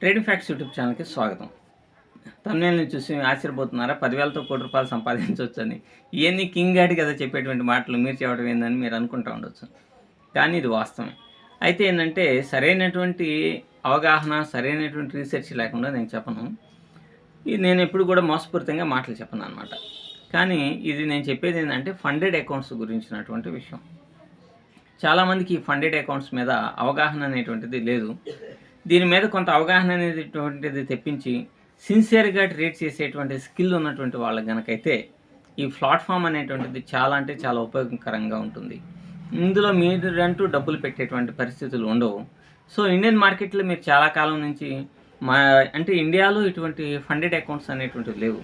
Trading facts YouTube ఛానల్కి స్వాగతం. తమిళని చూసి ఆశ్చర్యపోతున్నారా? పదివేలతో కోటి రూపాయలు సంపాదించవచ్చని. ఇవన్నీ కింగ్ గాడి కదా చెప్పేటువంటి మాటలు మీరు చెప్పడం ఏందని మీరు అనుకుంటూ ఉండొచ్చు. కానీ ఇది వాస్తవమే. అయితే ఏంటంటే సరైనటువంటి అవగాహన సరైనటువంటి రీసెర్చ్ లేకుండా నేను చెప్పను. ఇది నేను ఎప్పుడు కూడా మోసపూరితంగా మాటలు చెప్పను అనమాట కానీ ఇది నేను చెప్పేది ఏంటంటే ఫండెడ్ అకౌంట్స్ గురించినటువంటి విషయం. చాలామందికి ఈ ఫండెడ్ అకౌంట్స్ మీద అవగాహన అనేటువంటిది లేదు. దీని మీద కొంత అవగాహన అనేటువంటిది తెప్పించి సిన్సియర్గా ట్రీట్ చేసేటువంటి స్కిల్ ఉన్నటువంటి వాళ్ళకి గనకైతే ఈ ప్లాట్ఫామ్ అనేటువంటిది చాలా అంటే చాలా ఉపయోగకరంగా ఉంటుంది. ఇందులో మీరంటూ డబ్బులు పెట్టేటువంటి పరిస్థితులు ఉండవు. సో ఇండియన్ మార్కెట్లో మీరు చాలా కాలం నుంచి మా అంటే ఇండియాలో ఇటువంటి ఫండెడ్ అకౌంట్స్ అనేటువంటివి లేవు.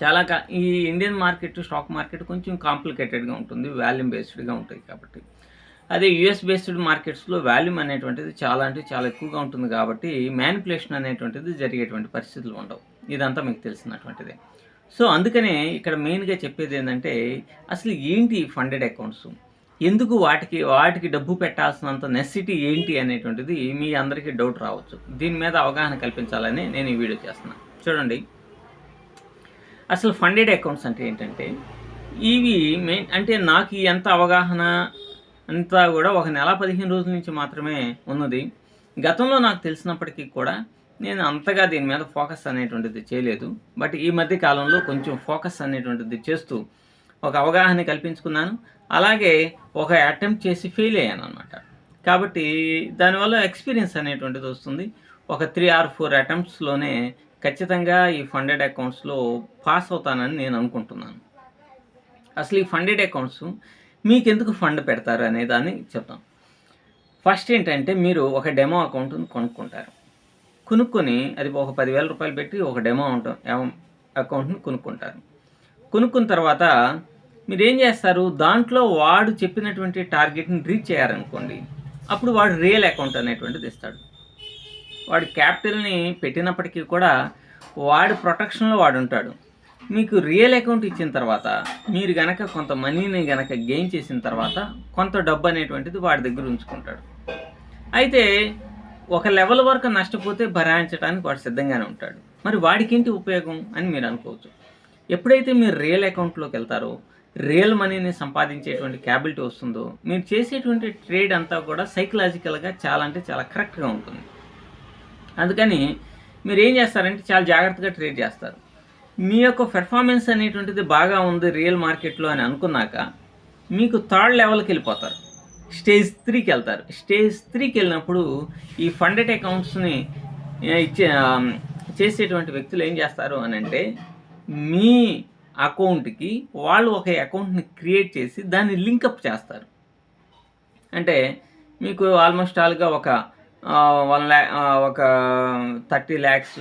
చాలా కా ఈ ఇండియన్ మార్కెట్ స్టాక్ మార్కెట్ కొంచెం కాంప్లికేటెడ్గా ఉంటుంది వాల్యూమ్ బేస్డ్గా ఉంటుంది కాబట్టి. అదే యుఎస్ బేస్డ్ మార్కెట్స్లో వాల్యూమ్ అనేటువంటిది చాలా అంటే చాలా ఎక్కువగా ఉంటుంది కాబట్టి మ్యానిపులేషన్ అనేటువంటిది జరిగేటువంటి పరిస్థితులు ఉండవు. ఇదంతా మీకు తెలిసినటువంటిది. సో అందుకనే ఇక్కడ మెయిన్గా చెప్పేది ఏంటంటే అసలు ఏంటి ఫండెడ్ అకౌంట్స్ ఎందుకు వాటికి వాటికి డబ్బు పెట్టాల్సినంత నెసిటీ ఏంటి అనేటువంటిది మీ అందరికీ డౌట్ రావచ్చు. దీని మీద అవగాహన కల్పించాలని నేను ఈ వీడియో చేస్తున్నాను. చూడండి. అసలు ఫండెడ్ అకౌంట్స్ అంటే ఏంటంటే ఇవి మెయిన్ అంటే నాకు ఎంత అవగాహన అంతా కూడా ఒక నెల పదిహేను రోజుల నుంచి మాత్రమే ఉన్నది. గతంలో నాకు తెలిసినప్పటికీ కూడా నేను అంతగా దీని మీద ఫోకస్ అనేటువంటిది చేయలేదు. బట్ ఈ మధ్య కాలంలో కొంచెం ఫోకస్ అనేటువంటిది చేస్తూ ఒక అవగాహన కల్పించుకున్నాను. అలాగే ఒక అటెంప్ట్ చేసి ఫెయిల్ అయ్యాను అనమాట కాబట్టి దానివల్ల ఎక్స్పీరియన్స్ అనేటువంటిది వస్తుంది. ఒక త్రీ ఆర్ ఫోర్ అటెంప్ట్స్లోనే ఖచ్చితంగా ఈ ఫండెడ్ అకౌంట్స్లో పాస్ అవుతానని నేను అనుకుంటున్నాను. అసలు ఈ ఫండెడ్ అకౌంట్స్ మీకు ఎందుకు ఫండ్ పెడతారు అనే దాన్ని చెప్తాం. ఫస్ట్ ఏంటంటే మీరు ఒక డెమో అకౌంట్ని కొనుక్కుంటారు. కొనుక్కొని అది ఒక పదివేల రూపాయలు పెట్టి ఒక డెమో అకౌంట్ని కొనుక్కుంటారు. కొనుక్కున్న తర్వాత మీరు ఏం చేస్తారు? దాంట్లో వాడు చెప్పినటువంటి టార్గెట్ని రీచ్ చేయాలనుకోండి అప్పుడు వాడు రియల్ అకౌంట్ అనేటువంటిది ఇస్తాడు. వాడి క్యాపిటల్ని పెట్టినప్పటికీ కూడా వాడి ప్రొటెక్షన్లో వాడు ఉంటాడు మీకు రియల్ అకౌంట్ ఇచ్చిన తర్వాత మీరు గనక కొంత మనీని గనక గెయిన్ చేసిన తర్వాత కొంత డబ్బు అనేటువంటిది వాడి దగ్గర ఉంచుకుంటాడు. అయితే ఒక లెవెల్ వరకు నష్టపోతే భరాయించడానికి వాడు సిద్ధంగానే ఉంటాడు. మరి వాడికేంటి ఉపయోగం అని మీరు అనుకోవచ్చు. ఎప్పుడైతే మీరు రియల్ అకౌంట్లోకి వెళ్తారో రియల్ మనీని సంపాదించేటువంటి క్యాబిలిటీ వస్తుందో మీరు చేసేటువంటి ట్రేడ్ అంతా కూడా సైకలాజికల్గా చాలా అంటే చాలా కరెక్ట్గా ఉంటుంది. అందుకని మీరు ఏం చేస్తారంటే చాలా జాగ్రత్తగా ట్రేడ్ చేస్తారు. మీ యొక్క పెర్ఫార్మెన్స్ అనేటువంటిది బాగా ఉంది రియల్ మార్కెట్లో అని అనుకున్నాక మీకు థర్డ్ లెవెల్కి వెళ్ళిపోతారు. స్టేజ్ త్రీకి వెళ్తారు. స్టేజ్ త్రీకి వెళ్ళినప్పుడు ఈ ఫండెడ్ అకౌంట్స్ని ఇచ్చే చేసేటువంటి వ్యక్తులు ఏం చేస్తారు అని అంటే మీ అకౌంట్కి వాళ్ళు ఒక అకౌంట్ని క్రియేట్ చేసి దాన్ని లింకప్ చేస్తారు. అంటే మీకు ఆల్మోస్ట్ ఆల్గా ఒక వన్ ల్యా ఒక thirty lakhs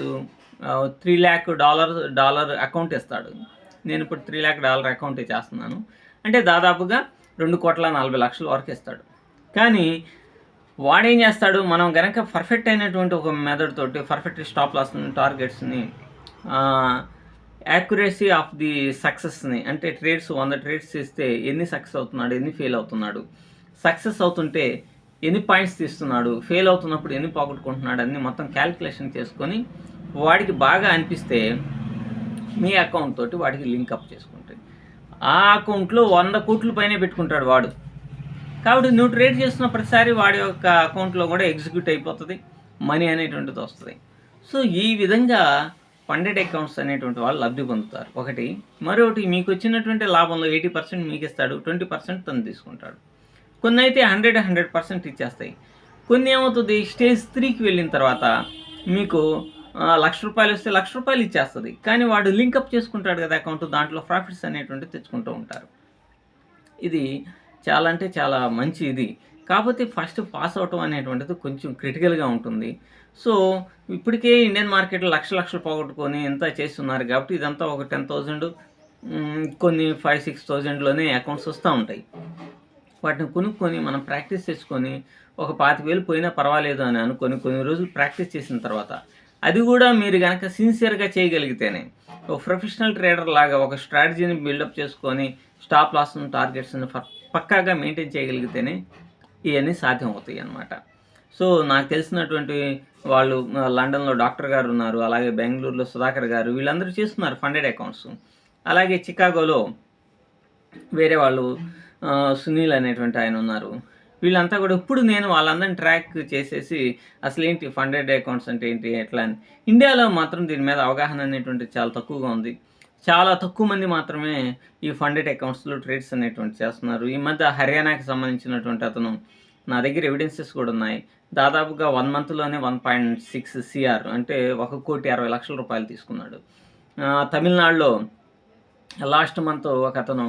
three lakh dollar dollar account ఇస్తాడు. నేను ఇప్పుడు త్రీ ల్యాక్ డాలర్ అకౌంట్ చేస్తున్నాను. అంటే దాదాపుగా రెండు కోట్ల నలభై లక్షల వరకు ఇస్తాడు. కానీ వాడేం చేస్తాడు? మనం గనక పర్ఫెక్ట్ అయినటువంటి ఒక మెథడ్ తోటి పర్ఫెక్ట్ స్టాప్ లాస్ని టార్గెట్స్ని యాక్యురసీ ఆఫ్ ది సక్సెస్ని అంటే ట్రేడ్స్ వంద ట్రేడ్స్ చేస్తే ఎన్ని సక్సెస్ అవుతున్నాడు ఎన్ని ఫెయిల్ అవుతున్నాడు? సక్సెస్ అవుతుంటే ఎన్ని పాయింట్స్ తీస్తున్నాడు? ఫెయిల్ అవుతున్నప్పుడు ఎన్ని పోగొట్టుకుంటున్నాడు? అన్ని మొత్తం క్యాలిక్యులేషన్ చేసుకొని వాడికి బాగా అనిపిస్తే మీ అకౌంట్ తోటి వాడికి లింక్ అప్ చేసుకుంటాడు. ఆ అకౌంట్లో వంద కోట్ల పైన పెట్టుకుంటాడు వాడు. కాబట్టి నువ్వు ట్రేడ్ చేస్తున్న ప్రతిసారి వాడి యొక్క అకౌంట్లో కూడా ఎగ్జిక్యూట్ అయిపోతుంది మనీ అనేటువంటిది వస్తుంది. సో ఈ విధంగా ఫండెడ్ అకౌంట్స్ అనేటువంటి వాళ్ళు లబ్ధి పొందుతారు. ఒకటి. మరొకటి మీకు వచ్చినటువంటి లాభంలో ఎయిటీ పర్సెంట్ మీకు ఇస్తాడు ట్వంటీ పర్సెంట్ తను తీసుకుంటాడు. కొన్ని అయితే హండ్రెడ్ హండ్రెడ్ పర్సెంట్ ఇచ్చేస్తాయి. కొన్ని ఏమవుతుంది స్టేజ్ త్రీకి వెళ్ళిన తర్వాత మీకు లక్ష రూపాయలు వస్తే లక్ష రూపాయలు ఇచ్చేస్తుంది. కానీ వాడు లింకప్ చేసుకుంటాడు కదా అకౌంట్ దాంట్లో ప్రాఫిట్స్ అనేటువంటివి తెచ్చుకుంటూ ఉంటారు. ఇది చాలా అంటే చాలా మంచి ఇది. కాకపోతే ఫస్ట్ పాస్ అవటం అనేటువంటిది కొంచెం క్రిటికల్గా ఉంటుంది. సో ఇప్పటికే ఇండియన్ మార్కెట్లో లక్ష లక్షలు పోగొట్టుకొని ఎంత చేస్తున్నారు కాబట్టి ఇదంతా ఒక టెన్ థౌజండ్ కొన్ని ఫైవ్ సిక్స్ థౌజండ్లోనే అకౌంట్స్ వస్తూ ఉంటాయి. వాటిని కొనుక్కొని మనం ప్రాక్టీస్ చేసుకొని ఒక పాతిక వేలు పోయినా పర్వాలేదు అని అనుకొని కొన్ని రోజులు ప్రాక్టీస్ చేసిన తర్వాత అది కూడా మీరు కనుక సిన్సియర్గా చేయగలిగితేనే ఒక ప్రొఫెషనల్ ట్రేడర్ లాగా ఒక స్ట్రాటజీని బిల్డప్ చేసుకొని స్టాప్ లాస్ను టార్గెట్స్ని పక్కాగా మెయింటైన్ చేయగలిగితేనే ఇవన్నీ సాధ్యం అవుతాయి అన్నమాట. సో నాకు తెలిసినటువంటి వాళ్ళు లండన్లో డాక్టర్ గారు ఉన్నారు అలాగే బెంగళూరులో సుధాకర్ గారు వీళ్ళందరూ చేస్తున్నారు ఫండెడ్ అకౌంట్స్ అలాగే చికాగోలో వేరే వాళ్ళు సునీల్ అనేటువంటి ఆయన ఉన్నారు. వీళ్ళంతా కూడా ఇప్పుడు నేను వాళ్ళందరిని ట్రాక్ చేసేసి అసలు ఏంటి ఫండెడ్ అకౌంట్స్ అంటే ఏంటి ఎట్లా అని. ఇండియాలో మాత్రం దీని మీద అవగాహన అనేటువంటి చాలా తక్కువగా ఉంది. చాలా తక్కువ మంది మాత్రమే ఈ ఫండెడ్ అకౌంట్స్లో ట్రేడ్స్ అనేటువంటి చేస్తున్నారు. ఈ మధ్య హర్యానాకి సంబంధించినటువంటి అతను నా దగ్గర ఎవిడెన్సెస్ కూడా ఉన్నాయి. దాదాపుగా వన్ మంత్లోనే వన్ పాయింట్ సిక్స్ సిఆర్ అంటే ఒక కోటి అరవై లక్షల రూపాయలు తీసుకున్నాడు. తమిళనాడులో లాస్ట్ మంత్ ఒక అతను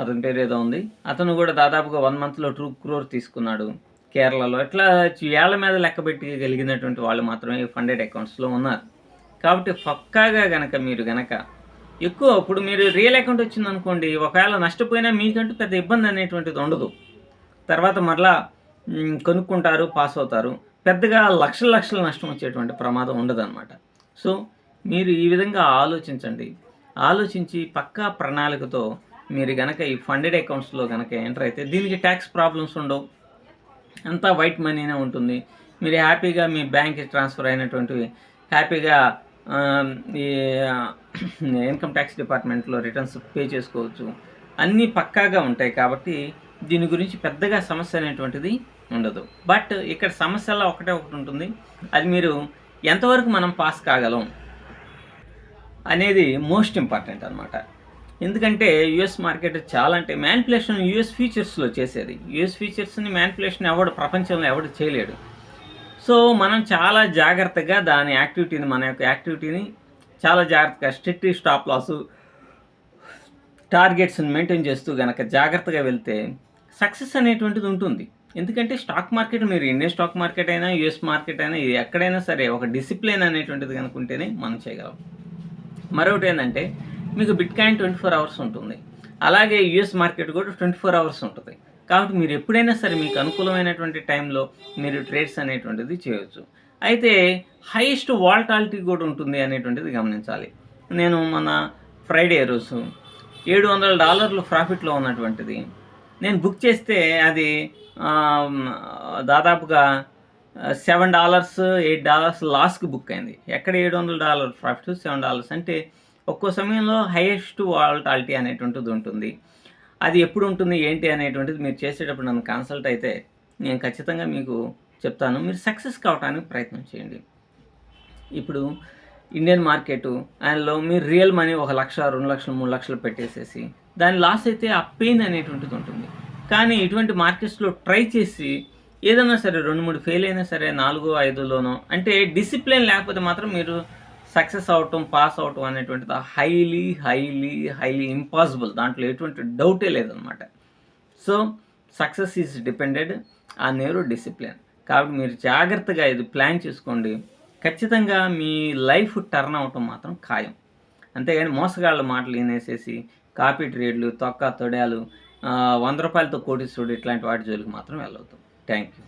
అతని పేరు ఏదో ఉంది. అతను కూడా దాదాపుగా వన్ మంత్లో టూ క్రోర్ తీసుకున్నాడు కేరళలో. ఇట్లా ఏళ్ళ మీద లెక్క పెట్టగలిగినటువంటి వాళ్ళు మాత్రమే ఫండెడ్ అకౌంట్స్లో ఉన్నారు. కాబట్టి పక్కాగా గనక మీరు గనక ఎక్కువ ఇప్పుడు మీరు రియల్ అకౌంట్ వచ్చింది అనుకోండి ఒకవేళ నష్టపోయినా మీకంటూ పెద్ద ఇబ్బంది అనేటువంటిది ఉండదు. తర్వాత మరలా కొనుక్కుంటారు పాస్ అవుతారు. పెద్దగా లక్షల లక్షల నష్టం వచ్చేటువంటి ప్రమాదం ఉండదన్నమాట. సో మీరు ఈ విధంగా ఆలోచించండి. ఆలోచించి పక్కా ప్రణాళికతో మీరు కనుక ఈ ఫండెడ్ అకౌంట్స్లో కనుక ఎంటర్ అయితే దీనికి ట్యాక్స్ ప్రాబ్లమ్స్ ఉండవు. అంతా వైట్ మనీనే ఉంటుంది. మీరు హ్యాపీగా మీ బ్యాంక్ ట్రాన్స్ఫర్ అయినటువంటివి హ్యాపీగా ఈ ఇన్కమ్ ట్యాక్స్ డిపార్ట్మెంట్లో రిటర్న్స్ పే చేసుకోవచ్చు. అన్నీ పక్కాగా ఉంటాయి కాబట్టి దీని గురించి పెద్దగా సమస్య అనేటువంటిది ఉండదు. బట్ ఇక్కడ సమస్యలా ఒకటే ఒకటి ఉంటుంది. అది మీరు ఎంతవరకు మనం పాస్ కాగలం అనేది మోస్ట్ ఇంపార్టెంట్ అనమాట ఎందుకంటే యుఎస్ మార్కెట్ చాలా అంటే మ్యాన్పులేషన్ యుఎస్ ఫీచర్స్లో చేసేది. యుఎస్ ఫీచర్స్ని మ్యాన్పులేషన్ ఎవడు ప్రపంచంలో ఎవడు చేయలేడు. సో మనం చాలా జాగ్రత్తగా దాని యాక్టివిటీని మన యొక్క యాక్టివిటీని చాలా జాగ్రత్తగా స్ట్రిక్ట్ స్టాప్ లాస్ టార్గెట్స్ని మెయింటైన్ చేస్తూ కనుక జాగ్రత్తగా వెళ్తే సక్సెస్ అనేటువంటిది ఉంటుంది. ఎందుకంటే స్టాక్ మార్కెట్ మీరు ఇండియన్ స్టాక్ మార్కెట్ అయినా యుఎస్ మార్కెట్ అయినా ఇది ఎక్కడైనా సరే ఒక డిసిప్లిన్ అనేటువంటిది కనుకుంటేనే మనం చేయగలం. మరొకటి ఏంటంటే మీకు bitcoin twenty four hours ఉంటుంది. అలాగే యుఎస్ మార్కెట్ కూడా ట్వంటీ ఫోర్ అవర్స్ ఉంటుంది. కాబట్టి మీరు ఎప్పుడైనా సరే మీకు అనుకూలమైనటువంటి టైంలో మీరు ట్రేడ్స్ అనేటువంటిది చేయవచ్చు అయితే హైయెస్ట్ వాల్టాలిటీ కూడా ఉంటుంది అనేటువంటిది గమనించాలి. నేను మన ఫ్రైడే రోజు ఏడు వందల డాలర్లు ప్రాఫిట్లో ఉన్నటువంటిది. నేను బుక్ చేస్తే అది దాదాపుగా సెవెన్ డాలర్స్ ఎయిట్ డాలర్స్ లాస్కి బుక్ అయింది. ఎక్కడ ఏడు వందల డాలర్ ప్రాఫిట్ సెవెన్ డాలర్స్ అంటే ఒక్కో సమయంలో హైయెస్ట్ వాల్టాలిటీ అనేటువంటిది ఉంటుంది. అది ఎప్పుడు ఉంటుంది ఏంటి అనేటువంటిది మీరు చేసేటప్పుడు నన్ను కన్సల్ట్ అయితే నేను ఖచ్చితంగా మీకు చెప్తాను. మీరు సక్సెస్ కావడానికి ప్రయత్నం చేయండి. ఇప్పుడు ఇండియన్ మార్కెట్ అందులో మీరు రియల్ మనీ ఒక లక్ష రెండు లక్షలు మూడు లక్షలు పెట్టేసేసి దాని లాస్ అయితే ఆ పెయిన్ అనేటువంటిది ఉంటుంది. కానీ ఇటువంటి మార్కెట్స్లో ట్రై చేసి ఏదైనా సరే రెండు మూడు ఫెయిల్ అయినా సరే నాలుగు ఐదులోనో అంటే డిసిప్లిన్ లేకపోతే మాత్రం మీరు సక్సెస్ అవటం పాస్ అవటం అనేటువంటిది హైలీ హైలీ హైలీ ఇంపాసిబుల్. దాంట్లో ఎటువంటి డౌటే లేదనమాట. సో సక్సెస్ ఈజ్ డిపెండెడ్ ఆ నేరు డిసిప్లిన్. కాబట్టి మీరు జాగ్రత్తగా ఇది ప్లాన్ చేసుకోండి. ఖచ్చితంగా మీ లైఫ్ టర్న్ అవటం మాత్రం ఖాయం. అంతేగాని మోసగాళ్ళ మాటలు వినేసేసి కాపీ ట్రేడ్లు తొక్క తొడాలు వంద రూపాయలతో కోటీశ్వరుడు ఇట్లాంటి వాటి జోలికి మాత్రం వెళ్ళవుతాం థ్యాంక్ యూ.